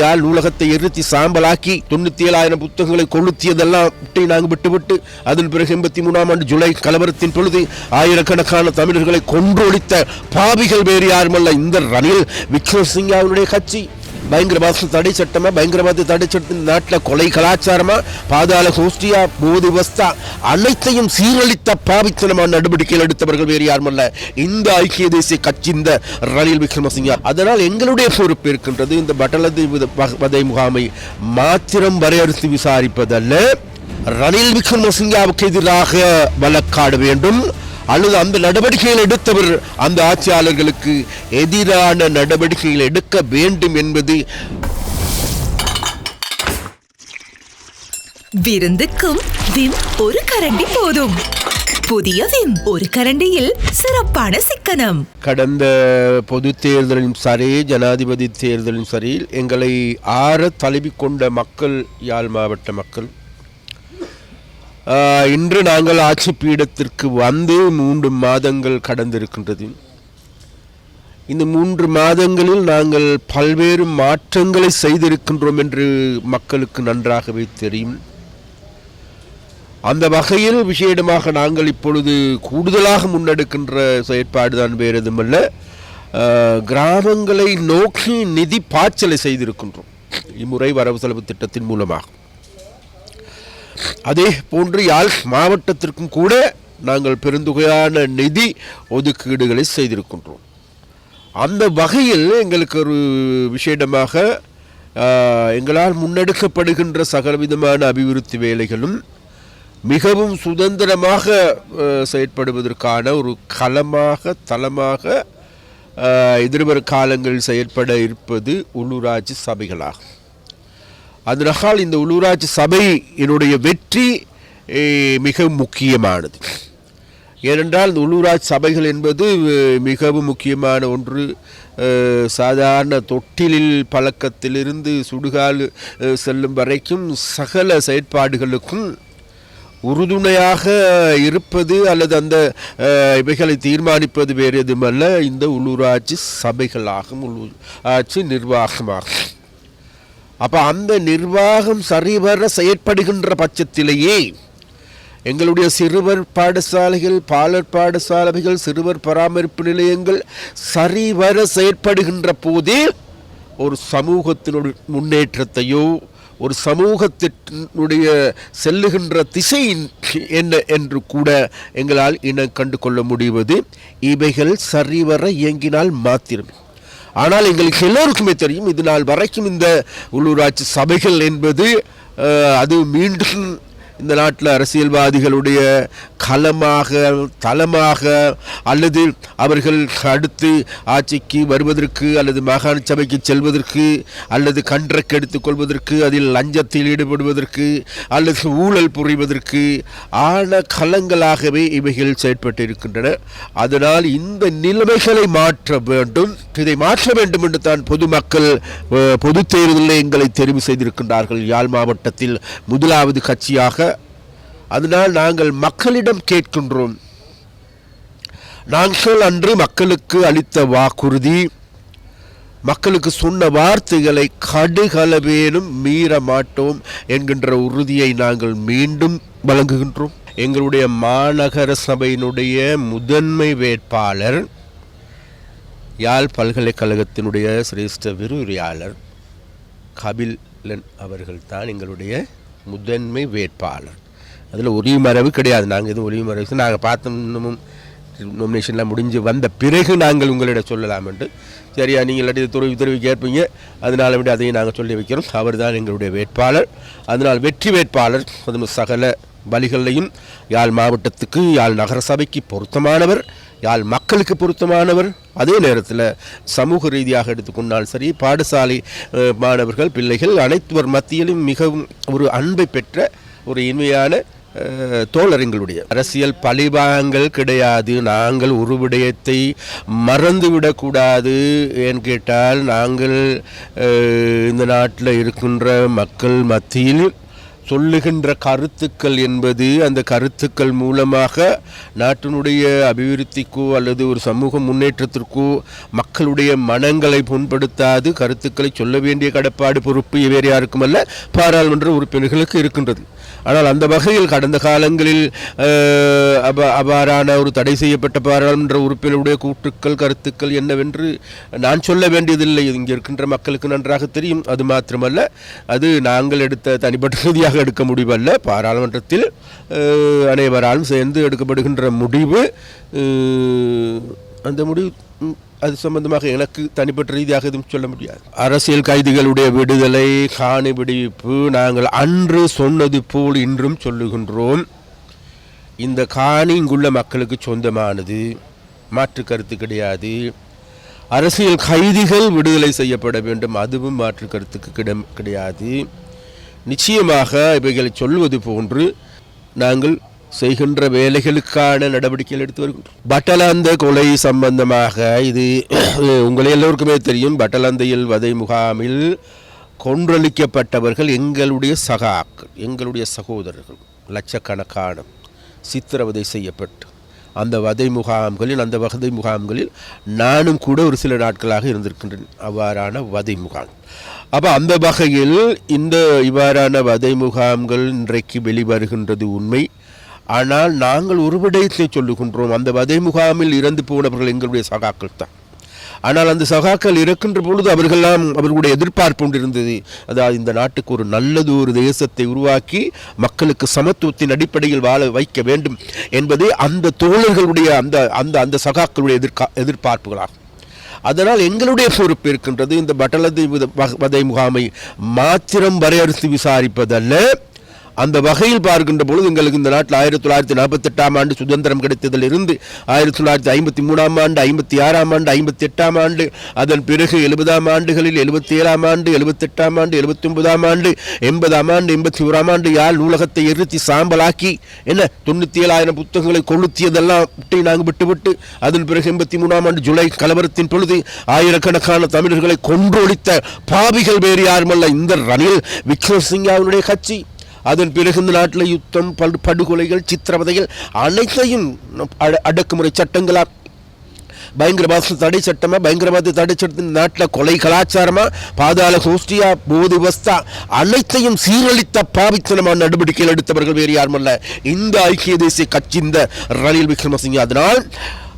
யாழ் நூலகத்தை எரித்து சாம்பலாக்கி தொண்ணூத்தி ஏழாயிரம் புத்தகங்களை கொளுத்தியதெல்லாம் விட்டு நாங்கள் விட்டுவிட்டு அதன் பிறகு எண்பத்தி மூணாம் ஆண்டு ஜூலை கலவரத்தின் பொழுது ஆயிரக்கணக்கான தமிழர்களை கொன்றொழித்த பாவிகள் வேறு யாருமல்ல. இந்த ரணில் விக்ரமசிங்காவுடைய கட்சி. பயங்கரவாத தடை சட்டமாக பயங்கரவாத தடை சட்டம் நாட்டில் கொலை கலாச்சாரமாக பாதாள கோஷ்டியா போதி வஸ்தா அனைத்தையும் சீரழித்த பாவித்தனமான நடவடிக்கைகள் எடுத்தவர்கள் வேறு யாருமல்ல இந்த ஐக்கிய தேசிய கட்சி இந்த ரணில் விக்ரமசிங்கா. அதனால் எங்களுடைய பொறுப்பு இருக்கின்றது இந்த பட்டலதீவு வதை முகாமை மாத்திரம் வரையறுத்து விசாரிப்பதல்ல. ரணில் விக்ரமசிங்காவுக்கு எதிராக வழக்காட வேண்டும். அல்லது அந்த நடவடிக்கைகள் எடுத்தவர் அந்த ஆட்சியாளர்களுக்கு எதிரான நடவடிக்கைகள் எடுக்க வேண்டும் என்பது விருந்துக்கும் விம் ஒரு கரண்டி போதும். புதிய விம் ஒரு கரண்டியில் சிறப்பான சிக்கனம். கடந்த பொது தேர்தலிலும் சரி ஜனாதிபதி தேர்தலிலும் சரி எங்களை ஆற தழுவி கொண்ட மக்கள் யாழ் மாவட்ட மக்கள் இன்று நாங்கள் ஆட்சி பீடத்திற்கு வந்து மூன்று மாதங்கள் கடந்திருக்கின்றது. இந்த மூன்று மாதங்களில் நாங்கள் பல்வேறு மாற்றங்களை செய்திருக்கின்றோம் என்று மக்களுக்கு நன்றாகவே தெரியும். அந்த வகையில் விசேடமாக நாங்கள் இப்பொழுது கூடுதலாக முன்னெடுக்கின்ற செயற்பாடு தான் வேறு எதுவுமல்ல. கிராமங்களை நோக்கி நிதி பாய்ச்சலை செய்திருக்கின்றோம். இம்முறை வரவு செலவு திட்டத்தின் மூலமாக. அதே போன்று யாழ் மாவட்டத்திற்கும் கூட நாங்கள் பெருந்தொகையான நிதி ஒதுக்கீடுகளை செய்திருக்கின்றோம். அந்த வகையில் எங்களுக்கு ஒரு விஷேடமாக எங்களால் முன்னெடுக்கப்படுகின்ற சகலவிதமான அபிவிருத்தி வேலைகளும் மிகவும் சுதந்திரமாக செயற்படுவதற்கான ஒரு களமாக தளமாக எதிர்வரும் காலங்களில் செயற்பட இருப்பது உள்ளூராட்சி சபைகளாகும். அதனால் இந்த உள்ளூராட்சி சபையினுடைய வெற்றி மிகவும் மிக முக்கியமானது. ஏனென்றால் இந்த உள்ளூராட்சி சபைகள் என்பது மிகவும் முக்கியமான ஒன்று. சாதாரண தொட்டிலில் பழக்கத்திலிருந்து சுடுகால் செல்லும் வரைக்கும் சகல செயற்பாடுகளுக்கும் உறுதுணையாக இருப்பது அல்லது அந்த இவைகளை தீர்மானிப்பது வேறு எதுவுமல்ல. இந்த உள்ளூராட்சி சபைகளாகும் உள்ளூராட்சி நிர்வாகமாகும். அப்போ அந்த நிர்வாகம் சரிவர செயற்படுகின்ற பட்சத்திலேயே எங்களுடைய சிறுவர் பாடசாலைகள் பாலர் பாடசாலைகள் சிறுவர் பராமரிப்பு நிலையங்கள் சரிவர செயற்படுகின்ற போதே ஒரு சமூகத்தினுடைய முன்னேற்றத்தையோ ஒரு சமூகத்தினுடைய செல்லுகின்ற திசை என்ன என்று கூட எங்களால் இன கண்டு கொள்ள முடிவது இவைகள் சரிவர இயங்கினால் மாத்திரமே. ஆனால் எங்களுக்கு எல்லோருக்குமே தெரியும் இது நாள் வரைக்கும் இந்த உள்ளூராட்சி சபைகள் என்பது அது மீண்டும் இந்த நாட்டில் அரசியல்வாதிகளுடைய களமாக தளமாக அல்லது அவர்கள் அடுத்து ஆட்சிக்கு வருவதற்கு அல்லது மாகாண சபைக்கு செல்வதற்கு அல்லது கன்றக்கு எடுத்துக்கொள்வதற்கு அதில் லஞ்சத்தில் ஈடுபடுவதற்கு அல்லது ஊழல் புரிவதற்கு ஆன களங்களாகவே இவைகள் செயற்பட்டு இருக்கின்றன அதனால் இந்த நிலைமைகளை மாற்ற வேண்டும். இதை மாற்ற வேண்டும் என்று தான் பொதுமக்கள் பொது தேர்தலில் எங்களை தெரிவு செய்திருக்கின்றார்கள். யாழ் மாவட்டத்தில் முதலாவது கட்சியாக அதனால் நாங்கள் மக்களிடம் கேட்கின்றோம். நாங்கள் அன்று மக்களுக்கு அளித்த வாக்குறுதி மக்களுக்கு சொன்ன வார்த்தைகளை கடுகளவேனும் மீற மாட்டோம் என்கின்ற உறுதியை நாங்கள் மீண்டும் வழங்குகின்றோம். எங்களுடைய மாநகர சபையினுடைய முதன்மை வேட்பாளர் யாழ் பல்கலைக்கழகத்தினுடைய சிரேஷ்ட விரிவுரையாளர் கபிலன் அவர்கள்தான் எங்களுடைய முதன்மை வேட்பாளர். அதில் உரிய மரபு கிடையாது. நாங்கள் எதுவும் உரிய மரபு நாங்கள் பார்த்தோம் இன்னமும் நொமினேஷன்லாம் முடிஞ்சு வந்த பிறகு நாங்கள் உங்களிடம் சொல்லலாம் என்று. சரியா நீங்கள் இல்லாட்டி துறவி துறவி கேட்பீங்க. அதனால விட அதையும் நாங்கள் சொல்லி வைக்கிறோம். அவர் தான் எங்களுடைய வேட்பாளர். அதனால் வெற்றி வேட்பாளர் அதுவும் சகல வழிகளையும் யாழ் மாவட்டத்துக்கு யாழ் நகரசபைக்கு பொருத்தமானவர் யாழ் மக்களுக்கு பொருத்தமானவர். அதே நேரத்தில் சமூக ரீதியாக எடுத்துக்கொண்டாலும் சரி பாடசாலை மாணவர்கள் பிள்ளைகள் அனைத்துவர் மத்தியிலும் மிகவும் ஒரு அன்பை பெற்ற ஒரு இனிமையான தோழர் எங்களுடைய அரசியல் பழிபாகங்கள் கிடையாது. நாங்கள் ஒரு விடயத்தை மறந்துவிடக்கூடாது ஏன்னு கேட்டால் நாங்கள் இந்த நாட்டில் இருக்கின்ற மக்கள் மத்தியில் சொல்லுகின்ற கருத்துக்கள் என்பது அந்த கருத்துக்கள் மூலமாக நாட்டினுடைய அபிவிருத்திக்கோ அல்லது ஒரு சமூக முன்னேற்றத்திற்கோ மக்களுடைய மனங்களை புண்படுத்தாது. கருத்துக்களை சொல்ல வேண்டிய கடப்பாடு பொறுப்பு வேறு யாருக்கும் அல்ல பாராளுமன்ற உறுப்பினர்களுக்கு இருக்கின்றது. ஆனால் அந்த வகையில் கடந்த காலங்களில் அப அவ்வாறான ஒரு தடை செய்யப்பட்ட பாராளுமன்ற உறுப்பினருடைய கூற்றுக்கள் கருத்துக்கள் என்னவென்று நான் சொல்ல வேண்டியதில்லை. இங்கே இருக்கின்ற மக்களுக்கு நன்றாக தெரியும். அது மாத்திரமல்ல அது நாங்கள் எடுத்த தனிப்பட்ட ரீதியாக எடுக்க முடிவல்ல. பாராளுமன்றத்தில் அனைவராலும் சேர்ந்து எடுக்கப்படுகின்ற முடிவு அந்த முடிவு அது சம்பந்தமாக எனக்கு தனிப்பட்ட ரீதியாக எதுவும் சொல்ல முடியாது. அரசியல் கைதிகளுடைய விடுதலை காணி விடுவிப்பு நாங்கள் அன்று சொன்னது போல் இன்றும் சொல்லுகின்றோம். இந்த காணி இங்குள்ள மக்களுக்கு சொந்தமானது மாற்று கருத்து கிடையாது. அரசியல் கைதிகள் விடுதலை செய்யப்பட வேண்டும் அதுவும் மாற்று கருத்துக்கு கிடம் கிடையாது. நிச்சயமாக இவைகளை சொல்வது போன்று நாங்கள் செய்கின்ற வேலைகளுக்கான நடவடிக்கைகள் எடுத்து வருகின்றோம் பட்டலாந்த கொலை சம்பந்தமாக இது உங்களை எல்லோருக்குமே தெரியும். பட்டலாந்தையில் வதை முகாமில் கொன்றளிக்கப்பட்டவர்கள் எங்களுடைய சகாக்கள் எங்களுடைய சகோதரர்கள். லட்சக்கணக்கான சித்திரவதை செய்யப்பட்டு அந்த வதை முகாம்களில் அந்த வதை முகாம்களில் நானும் கூட ஒரு சில நாட்களாக இருந்திருக்கின்றேன். அவ்வாறான வதை முகாம். அப்போ அந்த வகையில் இந்த இவ்வாறான வதை முகாம்கள் இன்றைக்கு வெளிவருகின்றது உண்மை. ஆனால் நாங்கள் ஒரு விடயத்தை சொல்லுகின்றோம். அந்த வதை முகாமில் இறந்து போனவர்கள் எங்களுடைய சகாக்கள் தான். ஆனால் அந்த சகாக்கள் இறக்கின்ற பொழுது அவர்களெல்லாம் அவர்களுடைய எதிர்பார்ப்பு கொண்டிருந்தது அதாவது இந்த நாட்டுக்கு ஒரு நல்லது ஒரு தேசத்தை உருவாக்கி மக்களுக்கு சமத்துவத்தின் அடிப்படையில் வாழ வைக்க வேண்டும் என்பதே அந்த தோழர்களுடைய அந்த அந்த அந்த சகாக்களுடைய எதிர்கா எதிர்பார்ப்புகளாகும். அதனால் எங்களுடைய பொறுப்பு இருக்கின்றது இந்த பட்டலதை வதை முகாமை மாத்திரம் வரையறுத்து விசாரிப்பதல்ல. அந்த வகையில் பார்க்கின்ற பொழுது எங்களுக்கு இந்த நாட்டில் ஆயிரத்தி தொள்ளாயிரத்தி நாற்பத்தெட்டாம் ஆண்டு சுதந்திரம் கிடைத்ததிலிருந்து ஆயிரத்தி தொள்ளாயிரத்தி ஐம்பத்தி மூணாம் ஆண்டு ஐம்பத்தி ஆறாம் ஆண்டு ஐம்பத்தி எட்டாம் ஆண்டு அதன் பிறகு எழுபதாம் ஆண்டுகளில் எழுபத்தி ஏழாம் ஆண்டு எழுபத்தெட்டாம் ஆண்டு எழுபத்தி ஒன்பதாம் ஆண்டு எண்பதாம் ஆண்டு எண்பத்தி ஓராம் ஆண்டு யாழ் நூலகத்தை எரித்து சாம்பலாக்கி என்ன தொண்ணூற்றி ஏழாயிரம் புத்தகங்களை கொளுத்தியதெல்லாம் விட்டு நாங்கள் விட்டுவிட்டு அதன் பிறகு எண்பத்தி மூணாம் ஆண்டு ஜூலை கலவரத்தின் பொழுது ஆயிரக்கணக்கான தமிழர்களை கொன்றொழித்த பாவிகள் வேறு யாருமல்ல. இந்த ரணில் விக்ரமசிங்காவினுடைய கட்சி. அதன் பிறகு இந்த நாட்டில் யுத்தம் படு படுகொலைகள் சித்திரவதைகள் அனைத்தையும் அட- அடக்குமுறை சட்டங்களாக பயங்கரவாத தடை சட்டமாக பயங்கரவாத தடை சட்டத்தின் நாட்டில் கொலை கலாச்சாரமாக பாதாள கோஷ்டியா போது வஸ்தா? அனைத்தையும் சீரழித்த பாவித்தனமான நடவடிக்கைகள் எடுத்தவர்கள் வேறு யாருமல்ல இந்த ஐக்கிய தேசிய கட்சி இந்த ரணில் விக்ரமசிங்க. அதனால்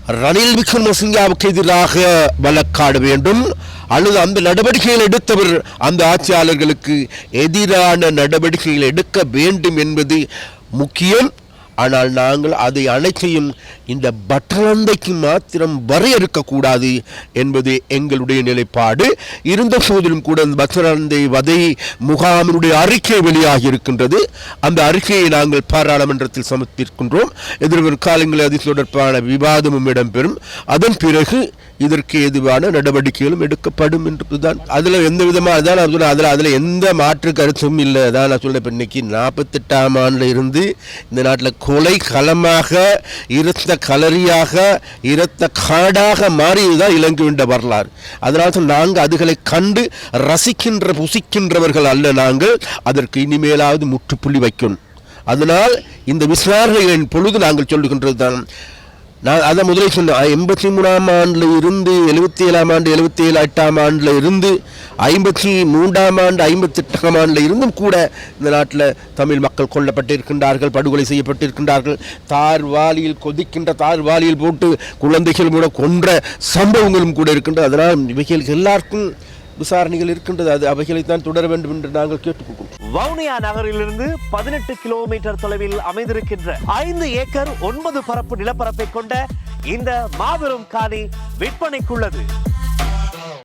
ரணில் விக்ரமசிங்காவுக்கு எதிராக வழக்காட வேண்டும். அல்லது அந்த நடவடிக்கைகள் எடுத்தவர் அந்த ஆட்சியாளர்களுக்கு எதிரான நடவடிக்கைகள் எடுக்க வேண்டும் என்பது முக்கியம். ஆனால் நாங்கள் அதை அனைத்தையும் இந்த பட்டலந்தைக்கு மாத்திரம் வரையறுக்கக்கூடாது என்பது எங்களுடைய நிலைப்பாடு. இருந்த போதிலும் கூட அந்த பட்டலந்தை வதை முகாமினுடைய அறிக்கை வெளியாகி இருக்கின்றது. அந்த அறிக்கையை நாங்கள் பாராளுமன்றத்தில் சமர்ப்பிக்கின்றோம். எதிர்வரும் காலங்களில் அது தொடர்பான விவாதமும் இடம்பெறும். அதன் பிறகு இதற்கு எதுவான நடவடிக்கைகளும் எடுக்கப்படும் என்றுதான் அதில் எந்த விதமாக அதான் நான் சொல்றேன். அதில் அதில் எந்த மாற்று கருத்தும் இல்லை. அதான் நான் சொல்றேன். இப்போ இன்னைக்கு நாற்பத்தெட்டாம் ஆண்டில் இருந்து இந்த நாட்டில் கொலை களமாக இருத்த கலரியாக இருத்த காடாக மாறியதுதான் இலங்கையின் வரலாறு. அதனால் தான் நாங்கள் அதுகளை கண்டு ரசிக்கின்ற புசிக்கின்றவர்கள் அல்ல நாங்கள். அதற்கு இனிமேலாவது முற்றுப்புள்ளி வைக்கணும். அதனால் இந்த விசாரணைகளின் பொழுது நாங்கள் சொல்லுகின்றது தான் நான் அதை முதலே சொன்னேன். எண்பத்தி மூணாம் ஆண்டில் இருந்து எழுபத்தி ஏழாம் ஆண்டு எழுபத்தி ஏழு எட்டாம் ஆண்டில் இருந்து ஐம்பத்தி மூன்றாம் ஆண்டு ஐம்பத்தி எட்டாம் ஆண்டில் இருந்தும் கூட இந்த நாட்டில் தமிழ் மக்கள் கொல்லப்பட்டிருக்கின்றார்கள் படுகொலை செய்யப்பட்டிருக்கின்றார்கள். தார் வாலியில் கொதிக்கின்ற தார் வாலியில் போட்டு குழந்தைகள் கூட கொன்ற சம்பவங்களும் கூட இருக்கின்றது அதனால் இவைகள் எல்லாருக்கும் விசாரணைகள் இருக்கின்றது. அது அவைகளைத்தான் தொடர வேண்டும் என்று நாங்கள் கேட்டுக்கொள்கிறோம். வவுனியா நகரிலிருந்து பதினெட்டு கிலோமீட்டர் தொலைவில் அமைந்திருக்கின்ற ஐந்து ஏக்கர் ஒன்பது பரப்பு நிலப்பரப்பை கொண்ட இந்த மாபெரும் காணி விற்பனைக்குள்ளது.